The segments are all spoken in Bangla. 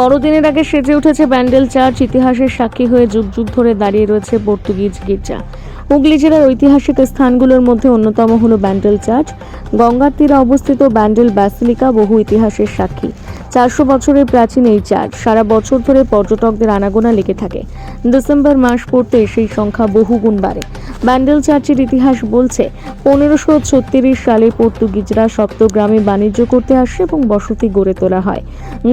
বড়দিনের আগে সেজে উঠেছে ব্যান্ডেল চার্চ, ইতিহাসের সাক্ষী হয়ে যুগ যুগ ধরে দাঁড়িয়ে রয়েছে পর্তুগিজ গির্জা। হুগলি জেলার ঐতিহাসিক স্থানগুলোর মধ্যে অন্যতম হলো ব্যান্ডেল চার্চ। গঙ্গার তীরে অবস্থিত ব্যান্ডেল ব্যাসিলিকা বহু ইতিহাসের সাক্ষী। চারশো বছরের প্রাচীন এই চার্চ সারা বছর ধরে পর্যটকদের আনাগোনা লেগে থাকে। ডিসেম্বর মাস পড়তে সেই সংখ্যা বহুগুণ বাড়ে। ব্যান্ডেল চার্চের ইতিহাস বলছে, পনেরোশো ছত্রিশ সালে পর্তুগিজরা সপ্তগ্রামে বাণিজ্য করতে আসে এবং বসতি গড়ে তোলা হয়।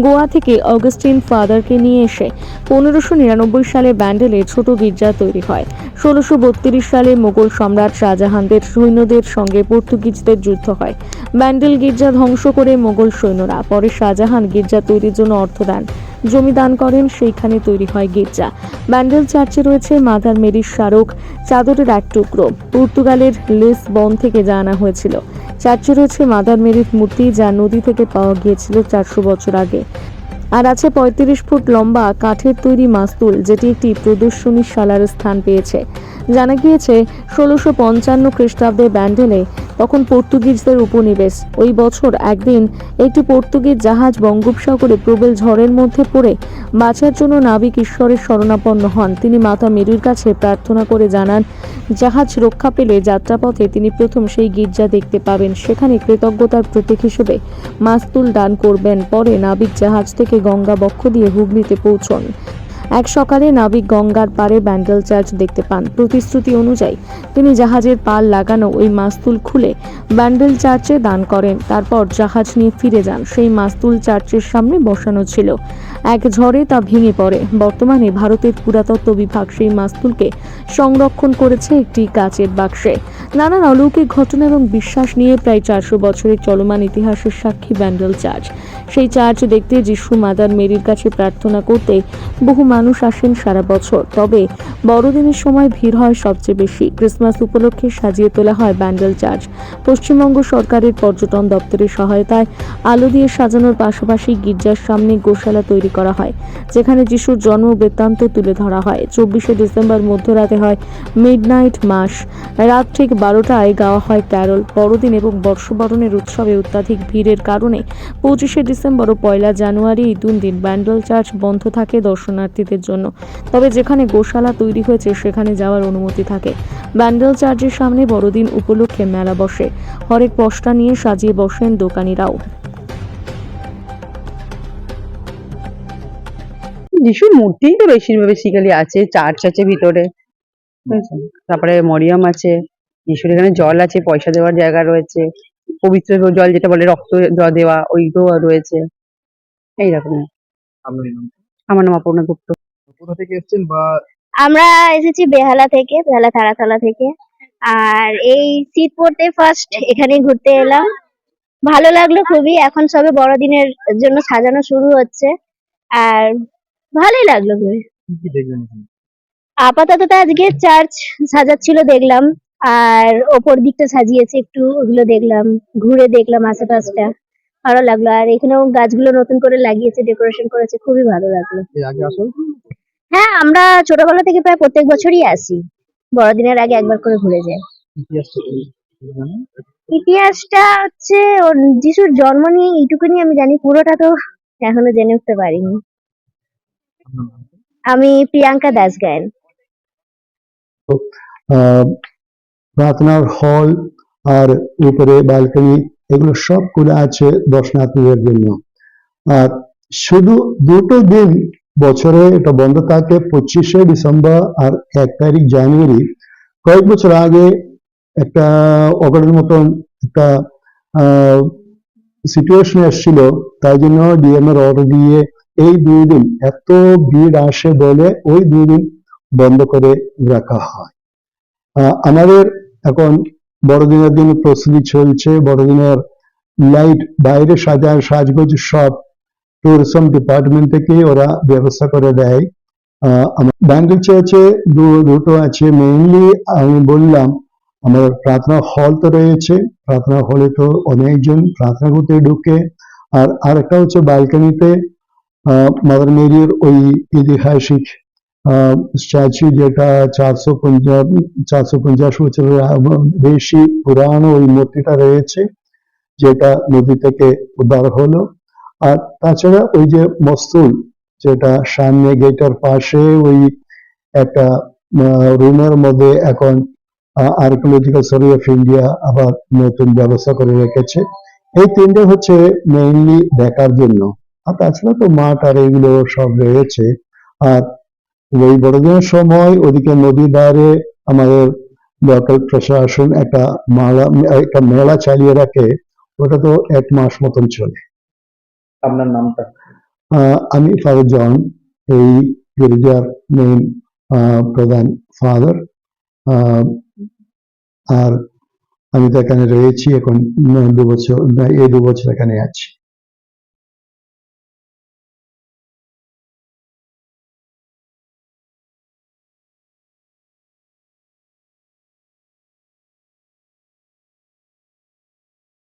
গোয়া থেকে অগাস্টিন ফাদারকে নিয়ে এসে পনেরোশো নিরানব্বই সালে ব্যান্ডেলে ছোট গির্জা তৈরি হয়। ষোলোশো বত্রিশ সালে মোগল সম্রাট শাহজাহানদের সৈন্যদের সঙ্গে পর্তুগিজদের যুদ্ধ হয়। ব্যান্ডেল গির্জা ধ্বংস করে মোগল সৈন্যরা, পরে শাহজাহান গির্জা তৈরির জন্য অর্থ দেন। জমি দান করেন, সেইখানে তৈরি হয় গির্জা। ব্যান্ডেল চার্চে রয়েছে মাদার মেরির স্মারক, চাদরের এক টুকরো। পর্তুগালের লেস বন থেকে আনা হয়েছিল। চার্চে রয়েছে মাদার মেরির মূর্তি, যা নদী থেকে পাওয়া গিয়েছিল চারশো বছর আগে। আর আছে পঁয়ত্রিশ ফুট লম্বা কাঠের তৈরি মাস্তুল, যেটি একটি প্রদর্শনী শালার স্থান পেয়েছে। জানা গিয়েছে, ষোলোশো পঞ্চান্ন খ্রিস্টাব্দে ব্যান্ডেলে তখন পর্তুগিজদের উপনিবেশ। ওই বছর একদিন একটি পর্তুগিজ জাহাজ বঙ্গোপসাগরে প্রবল ঝড়ের মধ্যে পড়ে বাঁচার জন্য নাবিক ঈশ্বরের শরণাপন্ন হন। তিনি মাতা মেরুর কাছে প্রার্থনা করে জানান, জাহাজ রক্ষা পেলে যাত্রাপথে তিনি প্রথম সেই গির্জা দেখতে পাবেন। সেখানে কৃতজ্ঞতার প্রতীক হিসেবে মাস্তুল দান করবেন। পরে নাবিক জাহাজ থেকে গঙ্গা বক্ষ দিয়ে হুগলিতে পৌঁছন। এক সকালে নাবিক গঙ্গার পারে ব্যান্ডেল চার্চ দেখতে পান। প্রতিশ্রুতি অনুযায়ী তিনি জাহাজের পাল লাগানো ওই মাস্তুল খুলে ব্যান্ডেল চার্চে দান করেন। তারপর জাহাজ নিয়ে ফিরে যান। সেই মাস্তুল চার্চের সামনে বসানো ছিল। এক ঝড়ে তা ভেঙে পড়ে। বর্তমানে ভারতের পুরাতত্ত্ব বিভাগ সেই মাস্তুলকে সংরক্ষণ করেছে একটি কাচের বাক্সে। নানান অলৌকিক ঘটনা এবং বিশ্বাস নিয়ে প্রায় চারশো বছরের চলমান ইতিহাসের সাক্ষী ব্যান্ডেল চার্চ। সেই চার্চ দেখতে যিশু মাদার মেরির কাছে প্রার্থনা করতে বহু মানুষ আসেন সারা বছর। তবে বড়দিনের সময় ভিড় হয় সবচেয়ে বেশি। ক্রিসমাস উপলক্ষে সাজিয়ে তোলা হয় ব্যান্ডেল চার্চ। পশ্চিমবঙ্গ সরকারের পর্যটন দপ্তরের সহায়তায় আলো দিয়ে সাজানোর পাশাপাশি গির্জার সামনে গোশালা তৈরি করা হয়, যেখানে যিশুর জন্ম বৃত্তান্ত তুলে ধরা হয়। চব্বিশে ডিসেম্বর মধ্যরাতে হয় মিডনাইট মাস। রাত ঠিক বারোটায় গাওয়া হয় ক্যারল। বড়দিন এবং বর্ষবরণের উৎসবে অত্যাধিক ভিড়ের কারণে পঁচিশে ডিসেম্বর ও পয়লা জানুয়ারি এই দুদিন ব্যান্ডেল চার্চ বন্ধ থাকে দর্শনার্থীদের জন্য। তবে যেখানে গোশালা তৈরি হয়েছে সেখানে যাওয়ার অনুমতি থাকে। ব্যান্ডেল চার্চের সামনে বড়দিন উপলক্ষে মেলা বসে। হরেক পশটা নিয়ে সাজিয়ে বসেন দোকানিরাও। যিশুর মূর্তিই তো বেশিরভাগ বেসিক্যালি আছে চার্চ আছে ভিতরে। তারপরে মরিয়ম আছে যিশুর এখানে জল আছে পয়সা দেওয়ার জায়গা রয়েছে পবিত্র জল যেটা বলে রক্ত দেওয়া ওইটাও রয়েছে। এইরকম। আমার নাম অপর্ণা গুপ্ত। কোথা থেকে এসেছেন বা আমরা এসেছি বেহালা থেকে বেহালা তারাতলা থেকে। আর এই শীত পড়তে ফার্স্ট এখানে ঘুরতে এলাম। ভালো লাগল খুবই এখন সবে বড়দিনের জন্য সাজানো শুরু হচ্ছে। আর ভালোই লাগল কি কি এখানে? আপাতত তো আজকে চার্চ সাজাচ্ছিল দেখলাম আর ওপর দিকটা সাজিয়েছে একটু ওগুলো দেখলাম ঘুরে দেখলাম আশেপাশটা। ভালো লাগল। আর এখানেও গাছগুলো নতুন করে লাগিয়েছে ডেকোরেশন করেছে খুবই ভালো লাগল। হ্যাঁ আমরা ছোটবেলা থেকে প্রায় প্রত্যেক বছরই আসি। বড়দিনের আগে একবার করে ঘুরে যাই। ইতিহাসটা হচ্ছে যিশুর জন্ম নিয়ে এইটুকুনি আমি জানি পুরোটা তো এখনও জেনে উঠতে পারিনি? আমি প্রিয়াঙ্কা দাস গায়েন। প্রার্থনার হল আর উপরে ব্যালকনি এগুলো সব খোলা আছে দর্শনার্থীদের জন্য। আর শুধু দুটো দিন বছরে এটা বন্ধ থাকে, পঁচিশে ডিসেম্বর আর এক তারিখ জানুয়ারি। কয়েক বছর আগে একটা অঘটন মতন একটা সিচুয়েশন এসেছিল, তাই জন্য ডিএম এর অর্ডার দিয়ে এই দুই দিন এত ভিড় আসে বলে ওই দুই দিন বন্ধ করে রাখা হয়। আমাদের এখন বড়দিনের দিন প্রস্তুতি চলছে। বড়দিনের লাইট বাইরে সাজার সাজগোজ সব ট্যুরিজম ডিপার্টমেন্ট থেকে ওরা ব্যবস্থা করে দেয়। ব্যাঙ্গল চার্চে দুটো আছে মেইনলি আমি বললাম, আমার প্রার্থনা হল তো রয়েছে। প্রার্থনা হলে তো অনেকজন প্রার্থনা করতে ঢুকে। আর আরেকটা হচ্ছে ব্যালকনিতে মাদার মেরির ওই ঐতিহাসিক চারশো পঞ্চাশ চারশো পঞ্চাশ বছরের আব- বেশি পুরানো ওই মূর্তিটা রয়েছে যেটা নদী থেকে উদ্ধার হলো আর তাছাড়া ওই যে মস্তুল যেটা সামনে গেটের পাশে ওই একটা রুমের মধ্যে এখন আর্কিওলজিক্যাল সার্ভে অফ ইন্ডিয়া আবার নতুন ব্যবস্থা করে রেখেছে এই তিনটে হচ্ছে মেইনলি দেখার জন্য আর তাছাড়া তো মাঠ আর এগুলো সব রয়েছে আর ওই বড়দিনের সময় ওদিকে নদীর ধারে আমাদের লোকাল প্রশাসন একটা মালা একটা মেলা চালিয়ে রাখে। ওটা তো এক মাস মতন চলে। আপনার নামটা? আহ, আমি ফাদার জন এই গির্জার মেইন প্রধান ফাদার আর আমি তো এখানে রয়েছি এখন দু বছর এই দু বছর এখানে আছি।